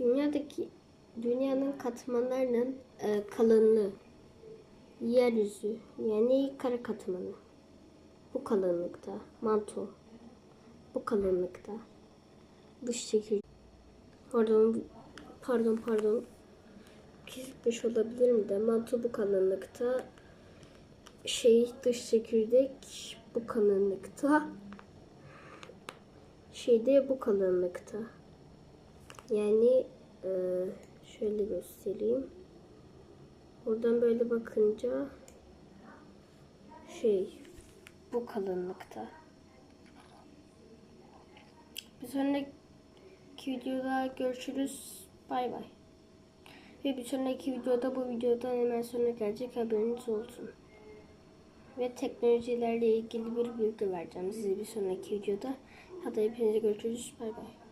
Dünyadaki dünyanın katmanlarının e, kalınlığı yeryüzü yani kara katmanı. Bu kalınlıkta manto bu kalınlıkta bu şekil. Pardon pardon pardon. Kesmiş olabilirim de manto bu kalınlıkta şey dış çekirdek bu kalınlıkta şeyde bu kalınlıkta yani e, şöyle göstereyim buradan böyle bakınca şey bu kalınlıkta bir sonraki videoda görüşürüz bay bay ve bir sonraki videoda bu videodan hemen sonra gelecek haberiniz olsun ve teknolojilerle ilgili bir bilgi vereceğim size bir sonraki videoda. Hadi hepinize görüşürüz. Bay bay.